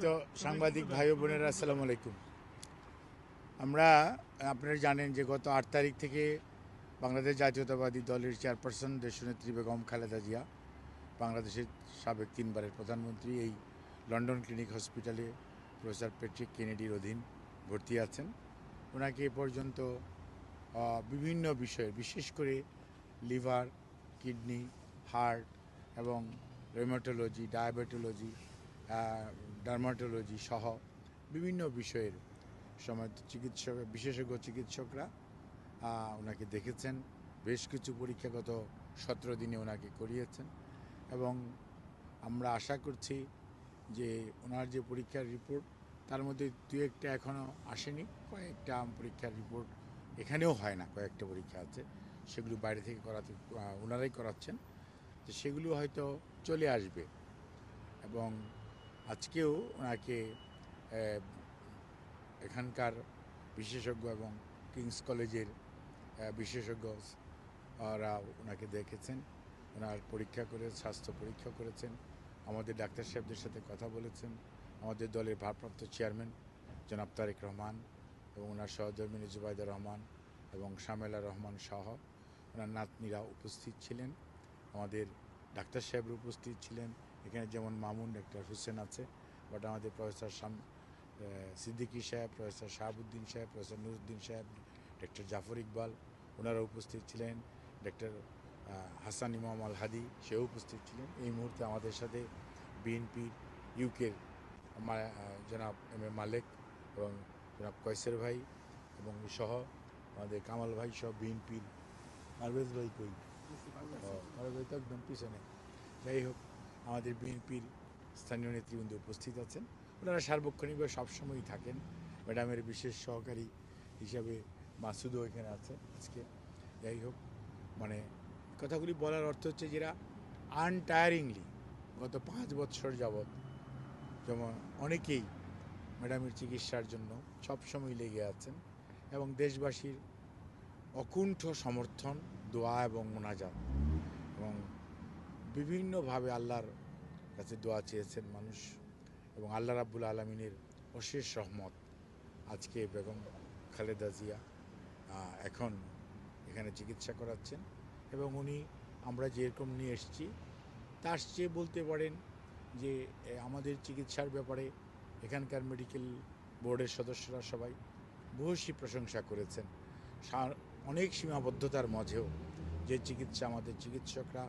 সম্মানিত সাংবাদিক ভাই বোনেরা, আসসালামু আলাইকুম। আমরা, আপনারা জানেন যে গত আট তারিখ থেকে বাংলাদেশ জাতীয়তাবাদী দলের চেয়ারপারসন দেশনেত্রী বেগম খালেদা জিয়া, বাংলাদেশের সাবেক তিনবারের প্রধানমন্ত্রী এই লন্ডন ক্লিনিক হসপিটালে প্রফেসর পেট্রিক কেনেডির অধীন ভর্তি আছেন। ওনাকে এ পর্যন্ত বিভিন্ন বিষয়ে, বিশেষ করে লিভার, কিডনি, হার্ট এবং রেমাটোলজি ডায়াবেটোলজি ডার্মাটোলজি সহ বিভিন্ন বিষয়ের সময় চিকিৎসক, বিশেষজ্ঞ চিকিৎসকরা ওনাকে দেখেছেন। বেশ কিছু পরীক্ষাগত সতেরো দিনে ওনাকে করিয়েছেন এবং আমরা আশা করছি যে ওনার যে পরীক্ষার রিপোর্ট, তার মধ্যে দু একটা এখনও আসেনি। কয়েকটা পরীক্ষার রিপোর্ট এখানেও হয় না, কয়েকটা পরীক্ষা আছে। সেগুলো বাইরে থেকে করাতে ওনারাই করাচ্ছেন। তো সেগুলো হয়তো চলে আসবে এবং আজকেও ওনাকে এখানকার বিশেষজ্ঞ এবং কিংস কলেজের আহ, বিশেষজ্ঞ ওরা ওনাকে দেখেছেন। ওনার পরীক্ষা করে স্বাস্থ্য পরীক্ষা করেছেন। আমাদের ডাক্তার সাহেবদের সাথে কথা বলেছেন। আমাদের দলের ভারপ্রাপ্ত চেয়ারম্যান জনাব তারেক রহমান এবং ওনার সহধর্মিনী জুবাইদা রহমান এবং শামেলা রহমান সহ ওনার নাতনিরা উপস্থিত ছিলেন। আমাদের ডাক্তার সাহেবরা উপস্থিত ছিলেন। এখানে যেমন মামুন ডাক্তার হোসেন আছে বাট আমাদের প্রফেসর শাম সিদ্দিকী সাহেব প্রফেসর শাহাবুদ্দিন সাহেব প্রফেসর নুরুদ্দিন সাহেব ডক্টর জাফর ইকবাল ওনারা উপস্থিত ছিলেন ডক্টর হাসান ইমাম আল হাদি সেও উপস্থিত ছিলেন। এই মুহূর্তে আমাদের সাথে বিএনপির ইউকের জনাব এম এ মালেক এবং জনাব কয়সের ভাই এবং সহ আমাদের কামাল ভাই সহ বিএনপির পারভেজ ভাই কই? পারভেজ তো একদম পিছনে। যাই হোক আমাদের বিএনপির স্থানীয় নেতৃবৃন্দ উপস্থিত আছেন। ওনারা সার্বক্ষণিকভাবে সবসময়ই থাকেন। ম্যাডামের বিশেষ সহকারী হিসাবে মাসুদও এখানে আছে আজকে। যাই হোক মানে কথাগুলি বলার অর্থ হচ্ছে যেটা আনটায়ারিংলি গত পাঁচ বছর যাবৎ যেমন অনেকেই ম্যাডামের চিকিৎসার জন্য সবসময় লেগে আছেন এবং দেশবাসীর অকুণ্ঠ সমর্থন, দোয়া এবং মোনাজাত। বিভিন্নভাবে আল্লাহর কাছে দোয়া চেয়েছেন মানুষ এবং আল্লাহ রাব্বুল আলমিনের অশেষ রহমত। আজকে বেগম খালেদা জিয়া এখন এখানে চিকিৎসা করাচ্ছেন এবং উনি আমরা যেরকম নিয়ে এসেছি, তার চেয়ে বলতে পারেন যে আমাদের চিকিৎসার ব্যাপারে এখানকার মেডিকেল বোর্ডের সদস্যরা সবাই বহুশী প্রশংসা করেছেন। অনেক সীমাবদ্ধতার মাঝেও যে চিকিৎসা আমাদের চিকিৎসকরা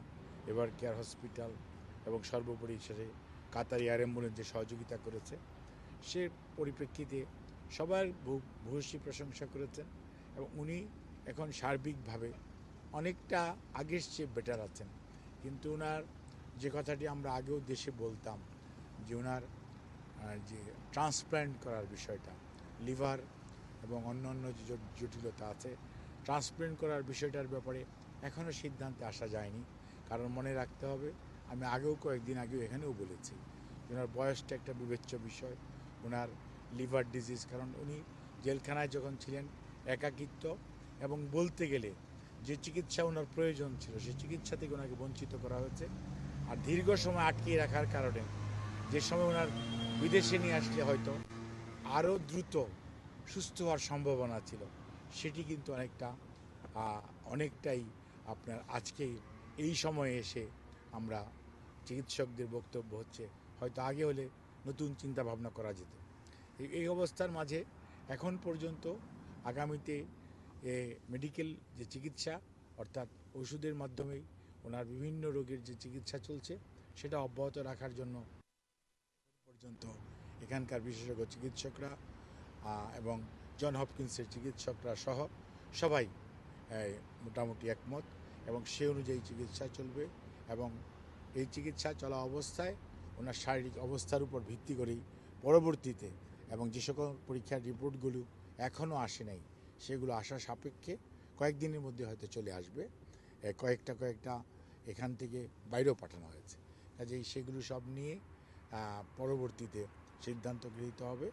এবার কেয়ার হসপিটাল এবং সর্বোপরি শেষে কাতার এয়ার অ্যাম্বুলেন্স যে সহযোগিতা করেছে, সে পরিপ্রেক্ষিতে সবার ভূয়সী প্রশংসা করেছেন এবং উনি এখন সার্বিকভাবে অনেকটা আগের চেয়ে বেটার আছেন। কিন্তু ওনার যে কথাটি আমরা আগেও দেশে বলতাম যে ওনার যে ট্রান্সপ্ল্যান্ট করার বিষয়টা লিভার এবং অন্যান্য যে জটিলতা আছে ট্রান্সপ্ল্যান্ট করার বিষয়টার ব্যাপারে এখনও সিদ্ধান্তে আসা যায়নি। কারণ মনে রাখতে হবে, আমি আগেও কয়েকদিন আগেও এখানেও বলেছি ওনার বয়সটা একটা বিবেচ্য বিষয় ওনার লিভার ডিজিজ, কারণ উনি জেলখানায় যখন ছিলেন একাকিত্ব এবং বলতে গেলে যে চিকিৎসা ওনার প্রয়োজন ছিল সেই চিকিৎসা থেকে ওনাকে বঞ্চিত করা হয়েছে। আর দীর্ঘ সময় আটকিয়ে রাখার কারণে যে সময় ওনার বিদেশে নিয়ে আসলে হয়তো আরও দ্রুত সুস্থ হওয়ার সম্ভাবনা ছিল, সেটি কিন্তু অনেকটা অনেকটাই আপনার আজকে এই সময়ে এসে আমরা চিকিৎসকদের বক্তব্য হচ্ছে, হয়তো আগে হলে নতুন চিন্তা ভাবনা করা যেত। এই- অবস্থার মাঝে এখন পর্যন্ত আগামীতে এ মেডিকেল যে চিকিৎসা, অর্থাৎ ওষুধের মাধ্যমেই ওনার বিভিন্ন রোগের যে চিকিৎসা চলছে, সেটা অব্যাহত রাখার জন্য পর্যন্ত এখানকার বিশেষজ্ঞ চিকিৎসকরা এবং জন হপকিন্সের চিকিৎসকরা সহ সবাই মোটামুটি একমত। এবং সে অনুযায়ী চিকিৎসা চলবে এবং এই চিকিৎসা চলা অবস্থায় ওনার শারীরিক অবস্থার উপর ভিত্তি করেই পরবর্তীতে এবং যে সকল পরীক্ষার রিপোর্টগুলো এখনও আসে নাই, সেগুলো আসা সাপেক্ষে কয়েকদিনের মধ্যে হয়তো চলে আসবে। কয়েকটা কয়েকটা এখান থেকে বাইরেও পাঠানো হয়েছে। কাজেই সেগুলো সব নিয়ে পরবর্তীতে সিদ্ধান্ত গৃহীত হবে।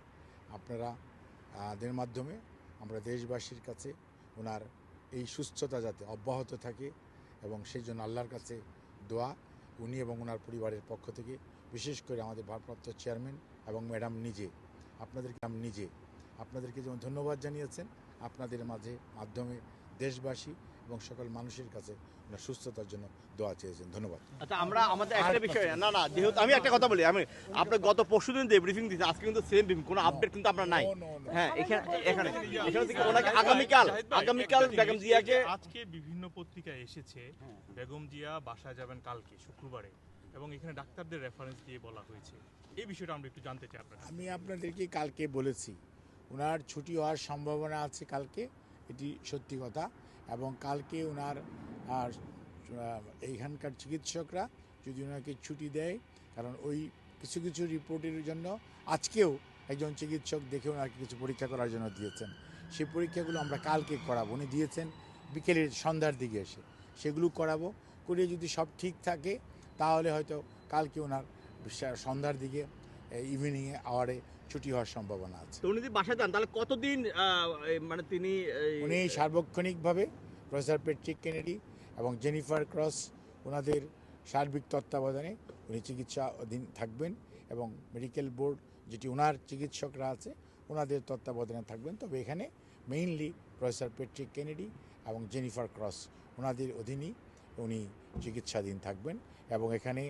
আপনারা দের মাধ্যমে আমরা দেশবাসীর কাছে ওনার এই সুস্থতা যাতে অব্যাহত থাকে এবং সেই জন্য আল্লাহর কাছে দোয়া, উনি এবং ওনার পরিবারের পক্ষ থেকে, বিশেষ করে আমাদের ভারপ্রাপ্ত চেয়ারম্যান এবং ম্যাডাম নিজে, আপনাদেরকে নিজে, আপনাদেরকে যেমন ধন্যবাদ জানিয়েছেন, আপনাদের মাঝে মাধ্যমে দেশবাসী এবং সকল মানুষের কাছে ওনার সুস্থতার জন্য দোয়া চেয়েছেন। ধন্যবাদ। আচ্ছা আমরা আমাদের একটা বিষয় না না যেহেতু আমি একটা কথা বলি আমি আপনার গত পরশু দিন যে ব্রিফিং দিচ্ছে আজকে কিন্তু সেম ব্রিফিং কোনো আপডেট কিন্তু আপনার নাই. হ্যাঁ এখানে। এখানে এখানে থেকে ওনাকে আগামীকাল আগামীকাল বেগম জিয়াকে আজকে বিভিন্ন পত্রিকায় এসেছে বেগম জিয়া বাসায় যাবেন কালকে শুক্রবারে এবং এখানে ডাক্তারদের রেফারেন্স দিয়ে বলা হয়েছে। এই বিষয়টা আমরা একটু জানতে চাই আপনার আমি আপনাদেরকে কালকে বলেছি ওনার ছুটি হওয়ার সম্ভাবনা আছে কালকে এটি সত্যি কথা। এবং কালকে ওনার আর এইখানকার চিকিৎসকরা যদি ওনাকে ছুটি দেয়, কারণ ওই কিছু কিছু রিপোর্টের জন্য আজকেও একজন চিকিৎসক দেখে ওনাকে কিছু পরীক্ষা করার জন্য দিয়েছেন। সেই পরীক্ষাগুলো আমরা কালকে করাবো। উনি দিয়েছেন বিকেলের সন্ধ্যার দিকে এসে। সেগুলো করাবো। করে যদি সব ঠিক থাকে, তাহলে হয়তো কালকে ওনার সন্ধ্যার দিকে ইভিনিংয়ে আওয়ারে ছুটি হওয়ার সম্ভাবনা আছে। উনি যদি বাসায় যান তাহলে কতদিন মানে তিনি উনি সার্বক্ষণিকভাবে প্রফেসর পেট্রিক কেনেডি এবং জেনিফার ক্রস ওনাদের সার্বিক তত্ত্বাবধানে উনি চিকিৎসা অধীন থাকবেন এবং মেডিকেল বোর্ড যেটি ওনার চিকিৎসকরা আছে ওনাদের তত্ত্বাবধানে থাকবেন। তবে এখানে মেইনলি প্রফেসর পেট্রিক কেনেডি এবং জেনিফার ক্রস ওনাদের অধীনেই উনি চিকিৎসাধীন থাকবেন এবং এখানে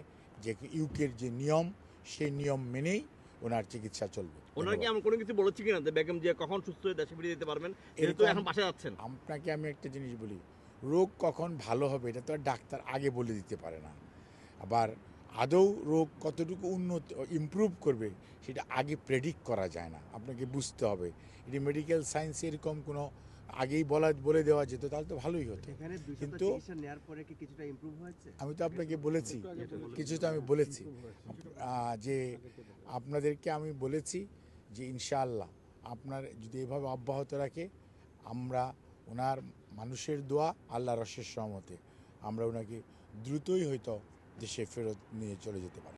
যে ইউকের যে নিয়ম সেই নিয়ম মেনেই ওনার চিকিৎসা চলবে। ওনারা কি। এমন কোনো কিছু বলেছে কিনা? যে বেগম জিয়া কখন সুস্থ হয়ে দেশে ফিরে যেতে পারবেন? যেহেতু এখন বাসায় যাচ্ছেন। আপনাকে আমি একটা জিনিস বলি রোগ কখন ভালো হবে এটা তো আর ডাক্তার আগে বলে দিতে পারে না। আবার আদৌ রোগ কতটুকু উন্নত ইমপ্রুভ করবে সেটা আগে প্রেডিক্ট করা যায় না। আপনাকে বুঝতে হবে। এটি মেডিকেল সায়েন্স এরকম কোনো আগেই বলা বলে দেওয়া যেত তাহলে তো ভালোই হতো। কিন্তু- চিকিৎসা নেওয়ার পরে কি কিছুটা ইমপ্রুভ হয়েছে? আমি তো আপনাকে বলেছি কিছু তো আমি বলেছি। যে আপনাদেরকে আমি বলেছি যে ইনশাআল্লাহ আপনার যদি এভাবে অব্যাহত রাখে, আমরা ওনার মানুষের দোয়া আল্লাহ রসের সহমতে আমরা ওনাকে দ্রুতই হয়তো দেশে ফেরত নিয়ে চলে যেতে পারি।